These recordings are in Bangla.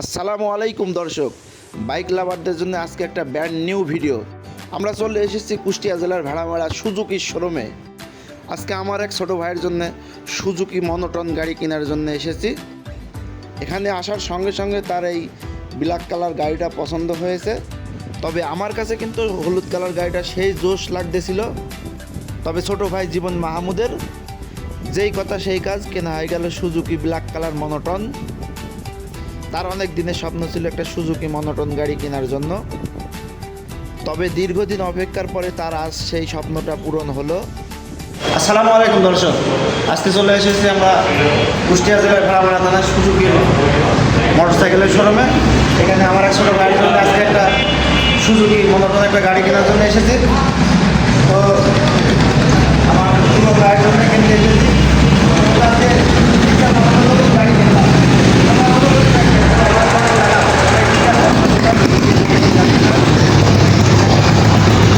আসসালামু আলাইকুম দর্শক। বাইক লাভারদের জন্য আজকে একটা ব্র্যান্ড নিউ ভিডিও। আমরা চলে এসেছি কুষ্টিয়া জেলার ভেড়ামারা সুজুকি শোরুমে। আজকে আমার এক ছোট ভাইয়ের জন্য সুজুকি মনোটন গাড়ি কেনার জন্য এসেছি। এখানে আসার সঙ্গে সঙ্গে তার এই ব্ল্যাক কালার গাড়িটা পছন্দ হয়েছে। তবে আমার কাছে কিন্তু হলুদ কালার গাড়িটা সেই জোশ লাগতেছিল। তবে ছোট ভাই জীবন মাহমুদের, যেই কথা সেই কাজ কেনা হয়ে গেল সুজুকি ব্ল্যাক কালার মনোটন। তার অনেক দিনের স্বপ্ন ছিল একটা সুজুকি মনোটন গাড়ি কেনার জন্য। তবে দীর্ঘদিন অপেক্ষার পরে তার আজ সেই স্বপ্নটা পূরণ হলো। আসসালামু আলাইকুম, দর্শক। আজকে চলে এসেছি আমরা কুষ্টিয়া জেলার ভাড়ামারা থানার সুজুকি মোটরসাইকেলের শোরুমে। এখানে আমার এক ছোটো গাড়ির জন্য আজকে একটা সুজুকি মনোটন একটা গাড়ি কেনার জন্য এসেছি। তো আমার পুরো গাড়ির জন্য কিনতে এসেছি তো আজকে একটা নতুন গাড়ি কিনলাম।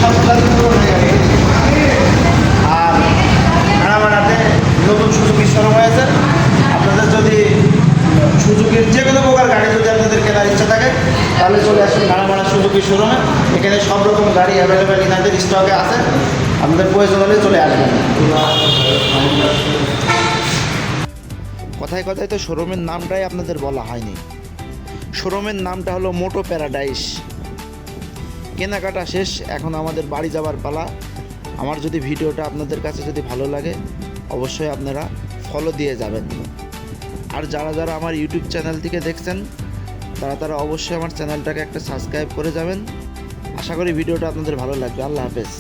সপ্তাহে পুরো হয়ে গেছে। আর ভাড়ামারাতে নতুন সুযোগী শোরুম হয়েছে। আপনাদের যদি সুযোগের যে কোনো প্রকার গাড়ি যদি আপনাদের কেনার ইচ্ছা থাকে, তাহলে চলে আসুন ভাড়ামারা সুযোগী শোরুমে এখানে সব রকম গাড়ি অ্যাভেলেবেল ইনাদের স্টকে আছে। আপনাদের প্রয়োজন হলে চলে আসবেন। কথায় কথায় তো শোরুমের নামটাই আপনাদের বলা হয়নি। শোরুমের নামটা হলো মোটো প্যারাডাইস কেনাকাটা শেষ, এখন আমাদের বাড়ি যাবার পালা। আমার যদি ভিডিওটা আপনাদের কাছে যদি ভালো লাগে অবশ্যই আপনারা ফলো দিয়ে যাবেন। আর যারা যারা আমার ইউটিউব চ্যানেল থেকে দেখছেন, তারা তারা অবশ্যই আমার চ্যানেলটাকে একটা সাবস্ক্রাইব করে যাবেন। আশা করি ভিডিওটা আপনাদের ভালো লাগবে। আল্লাহ হাফেজ।